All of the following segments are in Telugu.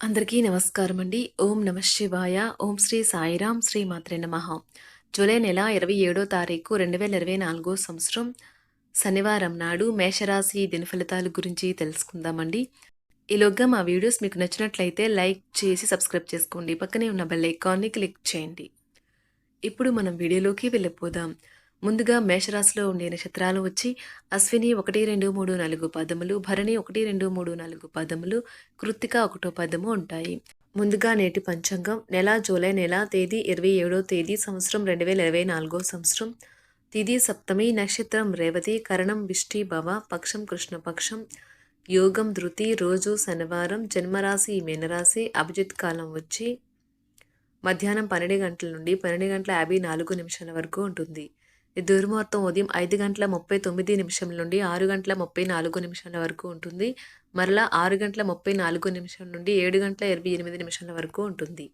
అందరికీ నమస్కారం అండి. ఓం నమ శివాయ. ఓం శ్రీ సాయిరాం శ్రీ మాత్రే నమ. జూలై నెల ఇరవై ఏడో తారీఖు రెండు వేల ఇరవై నాలుగో సంవత్సరం శనివారం నాడు మేషరాశి దిన ఫలితాల గురించి తెలుసుకుందామండి. ఈలోగా మా వీడియోస్ మీకు నచ్చినట్లయితే లైక్ చేసి సబ్స్క్రైబ్ చేసుకోండి. పక్కనే ఉన్న బెల్ ఐకాన్ని క్లిక్ చేయండి. ఇప్పుడు మనం వీడియోలోకి వెళ్ళిపోదాం. ముందుగా మేషరాశిలో ఉండే నక్షత్రాలు వచ్చి అశ్విని ఒకటి రెండు మూడు నాలుగు పదములు భరణి ఒకటి రెండు మూడు నాలుగు పదములు కృత్తిక ఒకటో పదము ఉంటాయి. ముందుగా నేటి పంచాంగం నెల జూలై నెల తేదీ ఇరవై ఏడో తేదీ సంవత్సరం రెండు వేల ఇరవై నాలుగో సంవత్సరం. తిది సప్తమి నక్షత్రం రేవతి కరణం విష్టి భవ పక్షం కృష్ణపక్షం. యోగం ధృతి రోజు శనివారం జన్మరాశి మీనరాశి అభిజిత్ కాలం వచ్చి మధ్యాహ్నం పన్నెండు గంటల నుండి పన్నెండు గంటల యాభై నాలుగు నిమిషాల వరకు ఉంటుంది. దుర్ముహూర్తం ఉదయం ఐదు గంటల ముప్పై తొమ్మిది నిమిషం నుండి ఆరు గంటల ముప్పై నాలుగు నిమిషాల వరకు ఉంటుంది. మరలా ఆరు గంటల ముప్పై నాలుగు నిమిషం నుండి ఏడు గంటల ఇరవై ఎనిమిది నిమిషాల వరకు ఉంటుంది.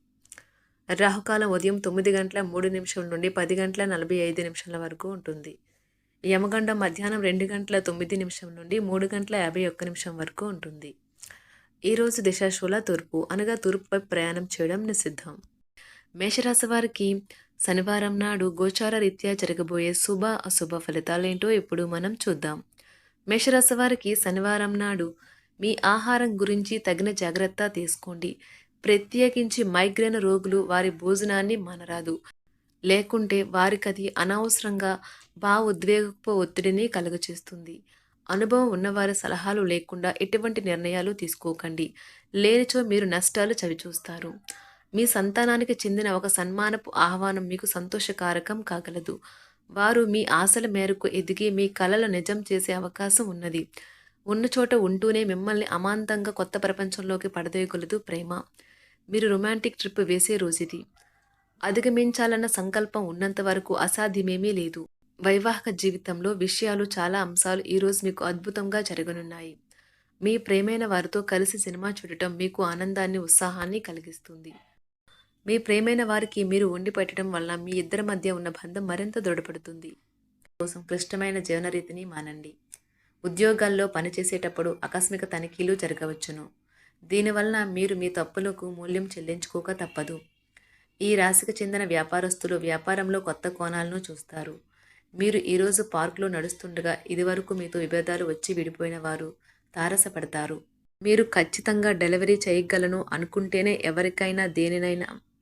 రాహుకాలం ఉదయం తొమ్మిది గంటల మూడు నిమిషం నుండి పది గంటల నలభై ఐదు నిమిషాల వరకు ఉంటుంది. యమగండం మధ్యాహ్నం రెండు గంటల తొమ్మిది నిమిషం నుండి మూడు గంటల యాభై ఒక్క నిమిషం వరకు ఉంటుంది. ఈరోజు దిశాశూల తూర్పు అనగా తూర్పుపై ప్రయాణం చేయడం నిషిద్ధం. మేషరాశి వారికి శనివారం నాడు గోచార రీత్యా జరగబోయే శుభ అశుభ ఫలితాలేంటో ఇప్పుడు మనం చూద్దాం. మేషరాశి వారికి శనివారం నాడు మీ ఆహారం గురించి తగిన జాగ్రత్త తీసుకోండి. ప్రత్యేకించి మైగ్రేన్ రోగులు వారి భోజనాన్ని మానరాదు. లేకుంటే వారికది అనవసరంగా బా ఒత్తిడిని కలుగచేస్తుంది. అనుభవం ఉన్నవారి సలహాలు లేకుండా ఎటువంటి నిర్ణయాలు తీసుకోకండి. లేనిచో మీరు నష్టాలు చవిచూస్తారు. మీ సంతానానికి చెందిన ఒక సన్మానపు ఆహ్వానం మీకు సంతోషకారకం కాగలదు. వారు మీ ఆశల మేరకు ఎదిగి మీ కలలు నిజం చేసే అవకాశం ఉన్నది. ఉన్న చోట ఉంటూనే మిమ్మల్ని అమాంతంగా కొత్త ప్రపంచంలోకి పడదోయగలదు ప్రేమ. మీరు రొమాంటిక్ ట్రిప్ వేసే రోజుది. అధిగమించాలన్న సంకల్పం ఉన్నంత వరకు అసాధ్యమేమీ లేదు. వైవాహిక జీవితంలో విషయాలు చాలా అంశాలు ఈరోజు మీకు అద్భుతంగా జరగనున్నాయి. మీ ప్రేమైన వారితో కలిసి సినిమా చూడటం మీకు ఆనందాన్ని ఉత్సాహాన్ని కలిగిస్తుంది. మీ ప్రేమైన వారికి మీరు వండి పెట్టడం వల్ల మీ ఇద్దరి మధ్య ఉన్న బంధం మరింత దృఢపడుతుంది. కోసం క్లిష్టమైన జీవనరీతిని మానండి. ఉద్యోగాల్లో పనిచేసేటప్పుడు ఆకస్మిక తనిఖీలు జరగవచ్చును. దీనివలన మీరు మీ తప్పులకు మూల్యం చెల్లించుకోక తప్పదు. ఈ రాశికి చెందిన వ్యాపారస్తులు వ్యాపారంలో కొత్త కోణాలను చూస్తారు. మీరు ఈరోజు పార్కులో నడుస్తుండగా ఇదివరకు మీతో విభేదాలు వచ్చి విడిపోయిన వారు తారసపడతారు. మీరు ఖచ్చితంగా డెలివరీ చేయగలను అనుకుంటేనే ఎవరికైనా దేనినైనా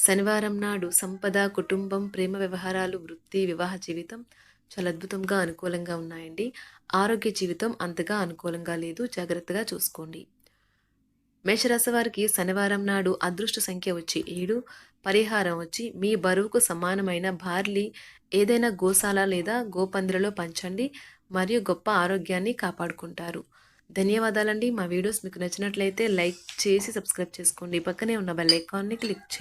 శనివారం నాడు సంపద కుటుంబం ప్రేమ వ్యవహారాలు వృత్తి వివాహ జీవితం చాలా అద్భుతంగా అనుకూలంగా ఉన్నాయండి. ఆరోగ్య జీవితం అంతగా అనుకూలంగా లేదు. జాగ్రత్తగా చూసుకోండి. మేషరాశి వారికి శనివారం నాడు అదృష్ట సంఖ్య వచ్చి ఏడు పరిహారం వచ్చి మీ బరువుకు సమానమైన బార్లీ ఏదైనా గోశాల లేదా గోపందిరలో పంచండి. మరియు గొప్ప ఆరోగ్యాన్ని కాపాడుకుంటారు. ధన్యవాదాలండి. మా వీడియోస్ మీకు నచ్చినట్లయితే లైక్ చేసి సబ్స్క్రైబ్ చేసుకోండి. పక్కనే ఉన్న బెల్ ఐకాన్ని క్లిక్ చేయండి.